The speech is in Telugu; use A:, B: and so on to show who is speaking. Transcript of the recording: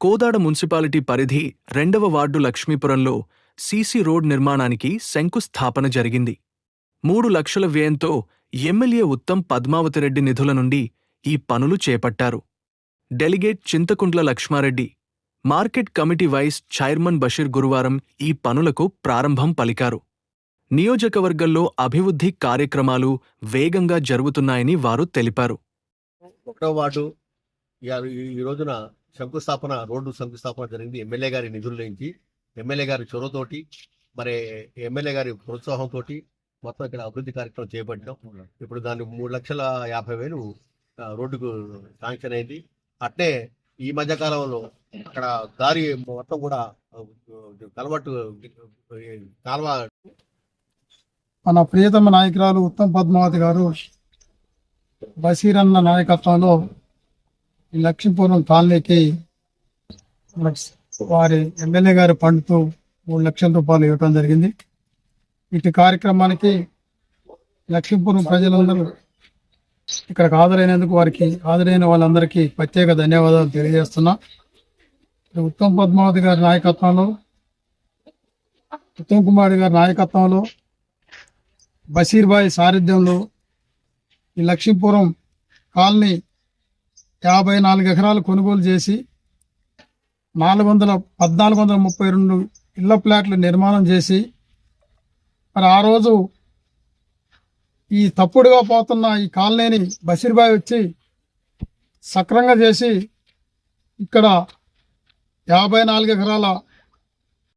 A: కోదాడ మున్సిపాలిటీ పరిధి రెండవ వార్డు లక్ష్మీపురంలో సీసీ రోడ్ నిర్మాణానికి శంకుస్థాపన జరిగింది. మూడు లక్షల వ్యయంతో ఎమ్మెల్యే ఉత్తమ్ పద్మావతిరెడ్డి నిధుల నుండి ఈ పనులు చేపట్టారు. Delegate Chintakuntla Lakshma Reddy market committee vice chairman Basheer గురువారం ఈ పనులకు ప్రారంభం పలికారు. నియోజకవర్గంలో అభివృద్ధి కార్యక్రమాలు వేగంగా జరుగుతున్నాయని వారు తెలిపారు.
B: ఒకటో వార్డు ఈ రోజున శంకుస్థాపన రోడ్డు శంకుస్థాపన జరిగింది. ఎమ్మెల్యే గారి నిధుల నుంచి ఎమ్మెల్యే గారి చొరవతోటి మరి ఎమ్మెల్యే గారి ప్రోత్సాహంతో మొత్తం ఇక్కడ అభివృద్ధి కార్యక్రమం చేపట్టాం ఇప్పుడు దాన్ని మూడు లక్షల యాభై వేలు రోడ్డుకు శాంక్షన్ అయింది. అట్నే ఈ మధ్య కాలంలో అక్కడ దారి మొత్తం కూడా కలవట్టు కాలువ
C: మన ప్రియతమ నాయకురాలు ఉత్తమ్ పద్మావతి గారు బషీరన్న నాయకత్వంలో లక్ష్మీపురం కాలనీకి వారి ఎమ్మెల్యే గారి పండుతూ మూడు లక్షల రూపాయలు ఇవ్వడం జరిగింది. ఇటు కార్యక్రమానికి లక్ష్మీపురం ప్రజలందరూ ఇక్కడికి హాజరైనందుకు వారికి హాజరైన వాళ్ళందరికీ ప్రత్యేక ధన్యవాదాలు తెలియజేస్తున్నా. ఉత్తమ్ పద్మావతి గారి నాయకత్వంలో ఉత్తమ్ కుమార్ గారి నాయకత్వంలో బషీర్బాయి సారథ్యంలో ఈ లక్ష్మీపురం కాలనీ యాభై నాలుగు ఎకరాలు కొనుగోలు చేసి నాలుగు వందల పద్నాలుగు వందల ముప్పై రెండు ఇళ్ళ ప్లాట్లు నిర్మాణం చేసి మరి ఆ రోజు ఈ తప్పుడుగా పోతున్న ఈ కాలనీని బషీర్బాయ్ వచ్చి సక్రంగా చేసి ఇక్కడ యాభై నాలుగు ఎకరాల